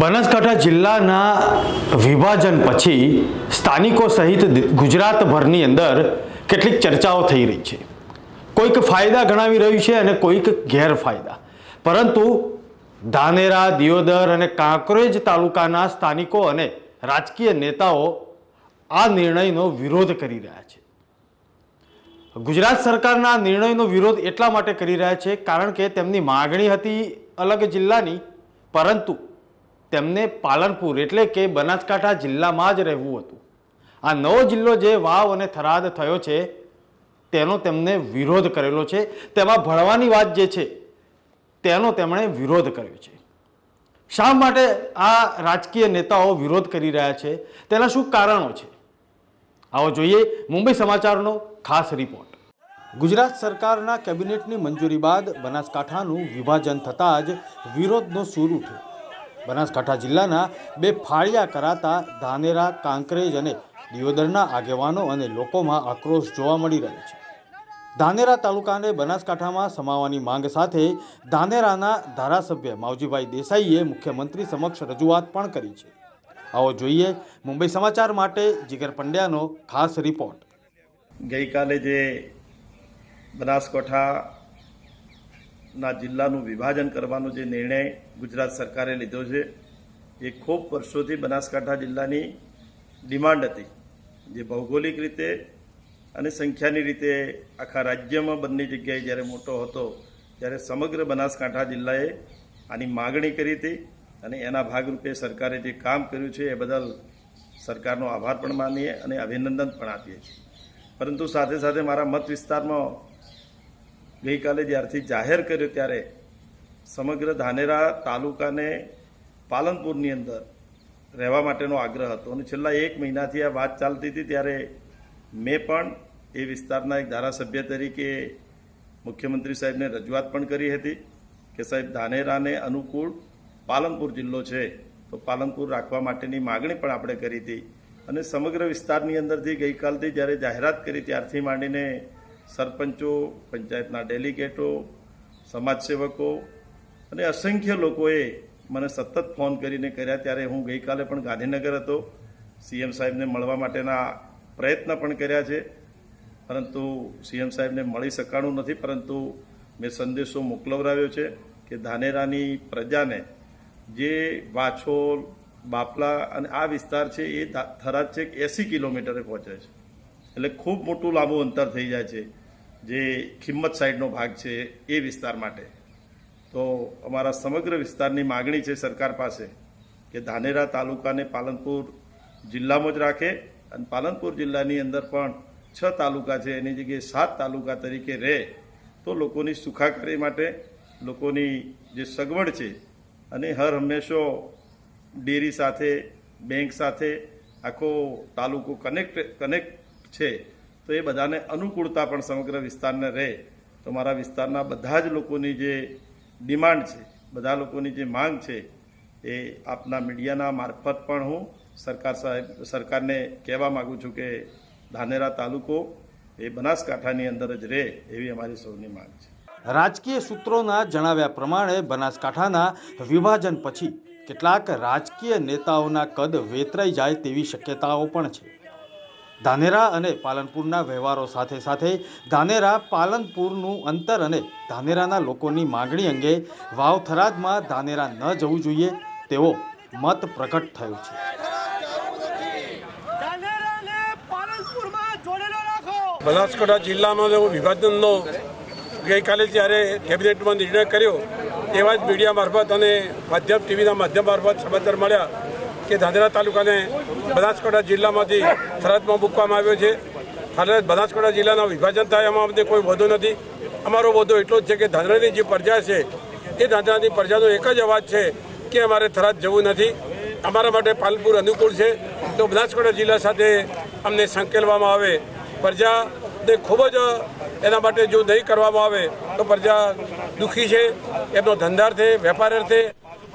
બનાસકાંઠા જિલ્લાના વિભાજન પછી સ્થાનિકો સહિત ગુજરાતભરની અંદર કેટલીક ચર્ચાઓ થઈ રહી છે. કોઈક ફાયદા ગણાવી રહ્યું છે અને કોઈક ગેરફાયદા. પરંતુ ધાનેરા, દિયોદર અને કાંકરેજ તાલુકાના સ્થાનિકો અને રાજકીય નેતાઓ આ નિર્ણયનો વિરોધ કરી રહ્યા છે. ગુજરાત સરકારના નિર્ણયનો વિરોધ એટલા માટે કરી રહ્યા છે કારણ કે તેમની માગણી હતી અલગ જિલ્લાની, પરંતુ તેમને પાલનપુર એટલે કે બનાસકાંઠા જિલ્લામાં જ રહેવું હતું. આ નવો જિલ્લો જે વાવ અને થરાદ થયો છે, તેનો તેમને વિરોધ કરેલો છે. તેમાં ભણવાની વાત જે છે, તેનો તેમણે વિરોધ કર્યો છે. શા માટે આ રાજકીય નેતાઓ વિરોધ કરી રહ્યા છે? તેના શું કારણો છે? આવો જોઈએ મુંબઈ સમાચારનો ખાસ રિપોર્ટ. ગુજરાત સરકારના કેબિનેટની મંજૂરી બાદ બનાસકાંઠાનું વિભાજન થતાં જ વિરોધનો સૂર ઉઠ્યો. બનાસકાંઠા જિલ્લાના બે ફાળિયા કરાતા ધાનેરા, કાંકરેજ અને દિયોદરના આગેવાનો અને લોકોમાં આક્રોશ જોવા મળી રહ્યો છે. ધાનેરા તાલુકાને બનાસકાંઠામાં સમાવવાની માંગ સાથે ધાનેરાના ધારાસભ્ય માવજીભાઈ દેસાઈએ મુખ્યમંત્રી સમક્ષ રજૂઆત પણ કરી છે. આવો જોઈએ મુંબઈ સમાચાર માટે જીગર પંડ્યાનો ખાસ રિપોર્ટ. ગઈકાલે જે બનાસકાંઠાના જિલ્લાનું વિભાજન કરવાનો જે નિર્ણય ગુજરાત સરકારે લીધો છે, એ ખૂબ વર્ષોથી બનાસકાંઠા જિલ્લાની ડિમાન્ડ હતી. જે ભૌગોલિક રીતે અને સંખ્યાની રીતે આખા રાજ્યમાં બંને જગ્યાએ જ્યારે મોટો હતો, ત્યારે સમગ્ર બનાસકાંઠા જિલ્લાએ આની માગણી કરી હતી અને એના ભાગરૂપે સરકારે જે કામ કર્યું છે, એ બદલ સરકારનો આભાર પણ માનીએ અને અભિનંદન પણ આપીએ છીએ. પરંતુ સાથે સાથે મારા મત વિસ્તારમાં ગઈકાલે જ્યારથી જાહેર કર્યો ત્યારે સમગ્ર ધાનેરા તાલુકાને પાલનપુરની અંદર રહેવા માટેનો આગ્રહ હતો. અને છેલ્લા એક મહિનાથી આ વાત ચાલતી હતી ત્યારે મેં પણ એ વિસ્તારના એક ધારાસભ્ય તરીકે મુખ્યમંત્રી સાહેબને રજૂઆત પણ કરી હતી કે સાહેબ, ધાનેરાને અનુકૂળ પાલનપુર જિલ્લો છે, તો પાલનપુર રાખવા માટેની માગણી પણ આપણે કરી હતી. અને સમગ્ર વિસ્તારની અંદરથી ગઈકાલથી જ્યારે જાહેરાત કરી ત્યારથી માંડીને સરપંચો, પંચાયતના ડેલિગેટો, સમાજસેવકો અને અસંખ્ય લોકોએ મને સતત ફોન કરીને કર્યા. ત્યારે હું ગઈકાલે પણ ગાંધીનગર હતો. સીએમ સાહેબને મળવા માટેના પ્રયત્ન પણ કર્યા છે. પરંતુ સીએમ સાહેબને મળી શકાણું નથી. પરંતુ મેં સંદેશો મોકલવરાવ્યો છે કે ધાનેરાની પ્રજાને જે વાછોલ, બાપલા અને આ વિસ્તાર છે એ થરાદ છેક એંસી કિલોમીટરે પહોંચે છે. એટલે ખૂબ મોટું લાંબુ અંતર થઈ જાય છે, જે ખિંમત સાઈડનો ભાગ છે એ વિસ્તાર માટે. તો અમારા સમગ્ર વિસ્તારની માગણી છે સરકાર પાસે કે ધાનેરા તાલુકાને પાલનપુર જિલ્લામાં જ રાખે અને પાલનપુર જિલ્લાની અંદર પણ છ તાલુકા છે, એની જગ્યાએ સાત તાલુકા તરીકે રહે, તો લોકોની સુખાકારી માટે લોકોની જે સગવડ છે અને હર હંમેશો ડેરી સાથે, બેંક સાથે આખો તાલુકો કનેક્ટ કનેક્ટ છે. તો એ બધાને અનુકૂળતા પણ સમગ્ર વિસ્તારને રહે. તો મારા વિસ્તારના બધા જ લોકોની જે ડિમાન્ડ છે, બધા લોકોની જે માંગ છે, એ આપના મીડિયાના મારફત પણ હું સરકાર સાહેબ, સરકારને કહેવા માગું છું કે ધાનેરા તાલુકો એ બનાસકાંઠાની અંદર જ રહે એવી અમારી સૌની માંગ છે. રાજકીય સૂત્રોના જણાવ્યા પ્રમાણે બનાસકાંઠાના વિભાજન પછી કેટલાક રાજકીય નેતાઓના કદ વેતરાઈ જાય તેવી શક્યતાઓ પણ છે. ધાનેરા અને પાલનપુરના વ્યવહારો સાથે સાથે ધાનેરા પાલનપુરનું અંતર અને ધાનેરાના લોકોની માગણી અંગે વાવ થરાદમાં ધાનેરા ન જવું જોઈએ તેવો મત પ્રકટ થયો છે. ધાનેરાને પાલનપુરમાં જોડેલો રાખો. બનાસકાંઠા જિલ્લાનો જે વિભાજનનો ગઈકાલે જ્યારે કેબિનેટમાં નિર્ણય કર્યો એવા જ મીડિયા મારફત અને માધ્યમ ટીવીના માધ્યમ મારફત સમાચાર મળ્યા. કે ધાનેરા તાલુકાને બનાસકાંઠા જિલ્લામાંથી થરાદમાં મૂકવામાં આવ્યો છે. થરાદ બનાસકાંઠા જિલ્લાના વિભાજન થાય એમાં અમને કોઈ વધુ નથી. અમારો વધુ એટલો જ છે કે ધાનેરાની જે પ્રજા છે, એ ધાનેરાની પ્રજાનો એક જ અવાજ છે કે અમારે થરાદ જવું નથી. અમારા માટે પાલનપુર અનુકૂળ છે. તો બનાસકાંઠા જિલ્લા સાથે અમને સંકેલવામાં આવે. પ્રજાને ખૂબ જ એના માટે જો નહીં કરવામાં આવે, તો પ્રજા દુઃખી છે. એમનો ધંધાર્થે વેપાર અર્થે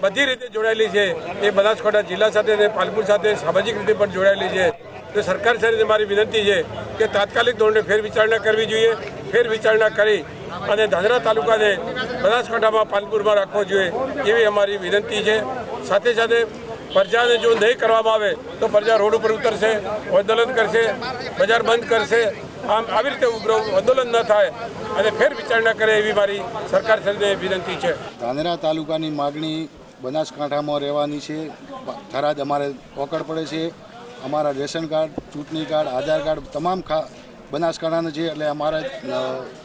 બધી રીતે જોડાયેલી છે. એ બનાસકાંઠા જિલ્લા સાથે અને પાલનપુર સાથે સામાજિક રીતે પણ જોડાયેલી છે. તો સરકાર સાથે મારી વિનંતી છે કે તાત્કાલિક ધોરણે ફેર વિચારણા કરવી જોઈએ. ફેર વિચારણા કરી અને ધાનેરા તાલુકાને બનાસકાંઠામાં પાલપુરમાં રાખવો જોઈએ એવી અમારી વિનંતી છે. સાથે સાથે પ્રજાને જો નહીં કરવામાં આવે તો પ્રજા રોડ ઉપર ઉતરશે, આંદોલન કરશે, બજાર બંધ કરશે. આમ આવી રીતે ઉગ્ર આંદોલન ન થાય અને ફેર વિચારણા કરે એવી મારી સરકાર સાથે વિનંતી છે. ધાનેરા તાલુકાની માગણી બનાસકાંઠામાં રહેવાની છે. થરાદ અમારે પોકડ પડે છે. અમારા રેશન કાર્ડ, ચૂંટણી કાર્ડ, આધાર કાર્ડ તમામ ખા બનાસકાંઠાના છે. એટલે અમારે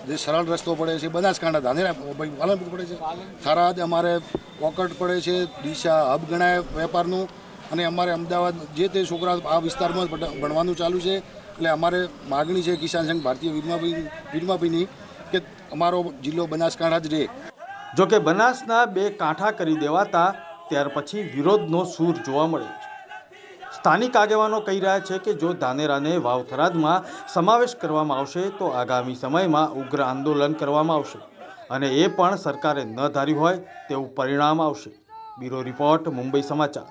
જે સરળ રસ્તો પડે છે, બનાસકાંઠા, ધાનેરા પાલનપુર પડે છે. થરાદ અમારે પોકટ પડે છે. દિશા હબ ગણાય વેપારનું. અને અમારે અમદાવાદ જે તે છોકરા આ વિસ્તારમાં ભણવાનું ચાલુ છે. એટલે અમારે માગણી છે કિસાન સંઘ ભારતીય વીરમાભાઈ વીરમાભાઈની કે અમારો જિલ્લો બનાસકાંઠા જ રહે. જો કે બનાસના બે કાંઠા કરી દેવાતા ત્યાર પછી વિરોધનો સૂર જોવા મળ્યો છે. સ્થાનિક આગેવાનો કહી રહ્યા છે કે જો ધાનેરાને વાવથરાદમાં સમાવેશ કરવામાં આવશે, તો આગામી સમયમાં ઉગ્ર આંદોલન કરવામાં આવશે અને એ પણ સરકારે ન ધાર્યું હોય તેવું પરિણામ આવશે. બ્યુરો રિપોર્ટ, મુંબઈ સમાચાર.